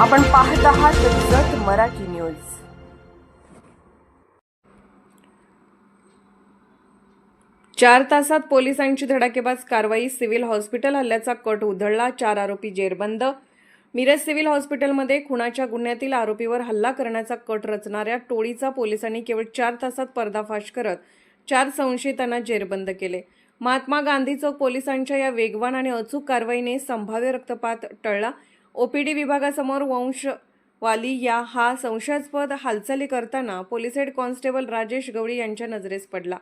आपण पाहत आहात जत मराठी न्यूज. चार तासात पोलिसांची धडाकेबाज कारवाई सिव्हिल हॉस्पिटल हल्ल्याचा कट उधळला चार आरोपी जेरबंद. मिरज सिव्हिल हॉस्पिटलमध्ये खुनाच्या गुन्ह्यातील आरोपीवर हल्ला करण्याचा कट रचणाऱ्या टोळीचा पोलिसांनी केवळ चार तासात पर्दाफाश करत चार संशयितांना जेरबंद केले. महात्मा गांधी चौक पोलिसांच्या या वेगवान आणि अचूक कारवाईने संभाव्य रक्तपात टळला. ओपीडी विभागासमोर वंश वाली या हा संशयास्पद हालचाली करताना police head constable Rajesh Gawali यांच्या नजरेस पडला.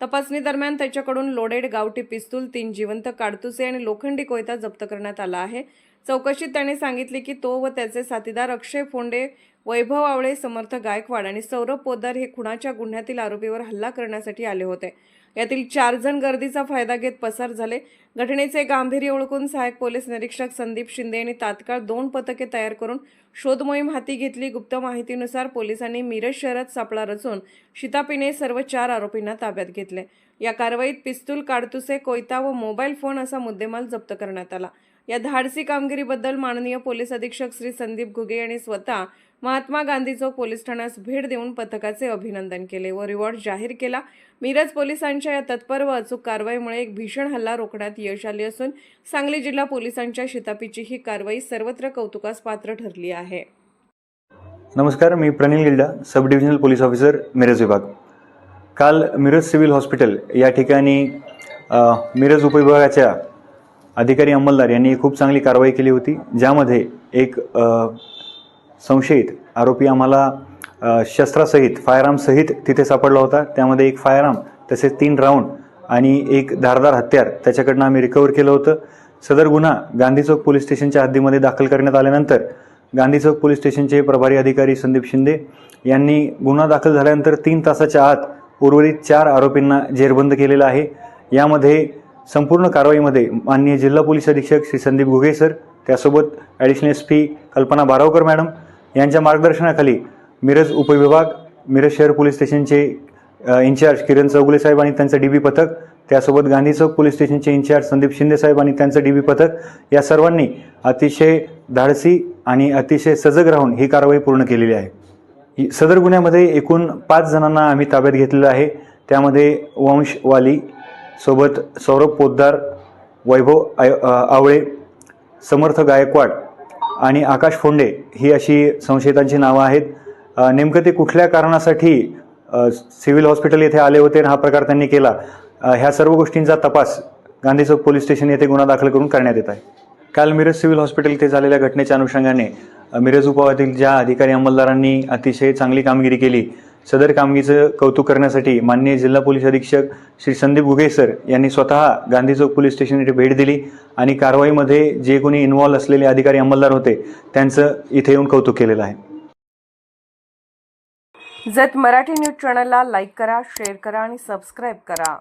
तपासणी दरम्यान त्याच्याकडून लोडेड गावठी पिस्तूल तीन जिवंत काडतुसे आणि लोखंडी कोयता जप्त करण्यात आला आहे. चौकशीत त्याने सांगितले की तो व त्याचे साथीदार अक्षय फोंडे वैभव आवळे समर्थ गायकवाड आणि सौरभ पोद्दार हे खुणाच्या गुन्ह्यातील आरोपीवर हल्ला करण्यासाठी आले होते. यातील चार जण गर्दीचा फायदा घेत पसार झाले. घटनेचे गांभीर्य ओळखून सहाय्यक पोलीस निरीक्षक संदीप शिंदे यांनी तात्काळ दोन पथके तयार करून शोध मोहीम हाती घेतली. गुप्त माहितीनुसार पोलिसांनी मिरज शहरात सापळा रचून शितापीने सर्व चार आरोपींना ताब्यात घेतले. या कारवाईत पिस्तूल काडतुसे कोयता व मोबाईल फोन असा मुद्देमाल जप्त करण्यात आला. या धाडसी कामगिरीबद्दल माननीय पोलीस अधीक्षक श्री संदीप घुगे यांनी स्वतः महात्मा गांधी चौक पोलीस ठाण्यास भेट देऊन पथकाचे अभिनंदन केले व रिवॉर्ड जाहीर केला. मिरज पोलिसांच्या या तत्पर व अचूक कारवाईमुळे एक भीषण हल्ला रोखण्यात यश आले असून सांगली जिल्हा पोलिसांच्या शितापीची ही कारवाई सर्वत्र कौतुकास पात्र ठरली आहे. नमस्कार मी Pranil Gilda sub divisional police officer Miraj विभाग. काल मिरज सिव्हिल हॉस्पिटल या ठिकाणी मिरज उपविभागाच्या अधिकारी अंमलदार यांनी खूप चांगली कारवाई केली होती ज्यामध्ये एक संशयित आरोपी आम्हाला शस्त्रासहित फायरआर्मसहित तिथे सापडला होता. त्यामध्ये एक फायरआर्म तसेच तीन राऊंड आणि एक धारदार हत्यार त्याच्याकडनं आम्ही रिकवर केलं होतं. सदर गुन्हा गांधी चौक पोलीस स्टेशनच्या हद्दीमध्ये दाखल करण्यात आल्यानंतर गांधी चौक पोलीस स्टेशनचे प्रभारी अधिकारी संदीप शिंदे यांनी गुन्हा दाखल झाल्यानंतर तीन तासाच्या आत उर्वरित चार आरोपींना जेरबंद केलेलं आहे. यामध्ये संपूर्ण कारवाईमध्ये माननीय जिल्हा पोलीस अधीक्षक श्री संदीप घुगे सर त्यासोबत additional S P Kalpana Baravkar madam यांच्या मार्गदर्शनाखाली मिरज उपविभाग मिरज शहर पोलीस स्टेशनचे इन्चार्ज किरण चौगुले साहेब आणि त्यांचं डी बी पथक त्यासोबत गांधी चौक पोलीस स्टेशनचे इन्चार्ज संदीप शिंदे साहेब आणि त्यांचं डी बी पथक या सर्वांनी अतिशय धाडसी आणि अतिशय सजग राहून ही कारवाई पूर्ण केलेली आहे. ही- सदर गुन्ह्यामध्ये एकूण पाच जणांना आम्ही ताब्यात घेतलेलं आहे. त्यामध्ये वंशवाली सोबत सौरभ पोद्दार वैभव आय- आवळे समर्थ गायकवाड आणि आकाश फोंडे ही अशी संशयितांची नावं आहेत. नेमकं ते कुठल्या कारणासाठी सिव्हिल हॉस्पिटल येथे आले होते आणि हा प्रकार त्यांनी केला ह्या सर्व गोष्टींचा तपास गांधी चौक पोलीस स्टेशन येथे गुन्हा दाखल करून करण्यात येत आहे. काल मिरज सिव्हिल हॉस्पिटल येथे झालेल्या घटनेच्या अनुषंगाने मिरज उपावातील ज्या अधिकारी अंमलदारांनी अतिशय चांगली कामगिरी केली सदर कामगिरीचं कौतुक करण्यासाठी माननीय जिल्हा पोलीस अधीक्षक श्री संदीप गुगे सर यांनी स्वतः गांधी चौक पोलीस स्टेशन येथे भेट दिली आणि कारवाईमध्ये जे कोणी इन्व्हॉल्व असलेले अधिकारी अंमलदार होते त्यांचं इथे येऊन कौतुक केलेलं आहे. जत मराठी न्यूज चॅनलला लाईक करा शेअर करा आणि सबस्क्राईब करा.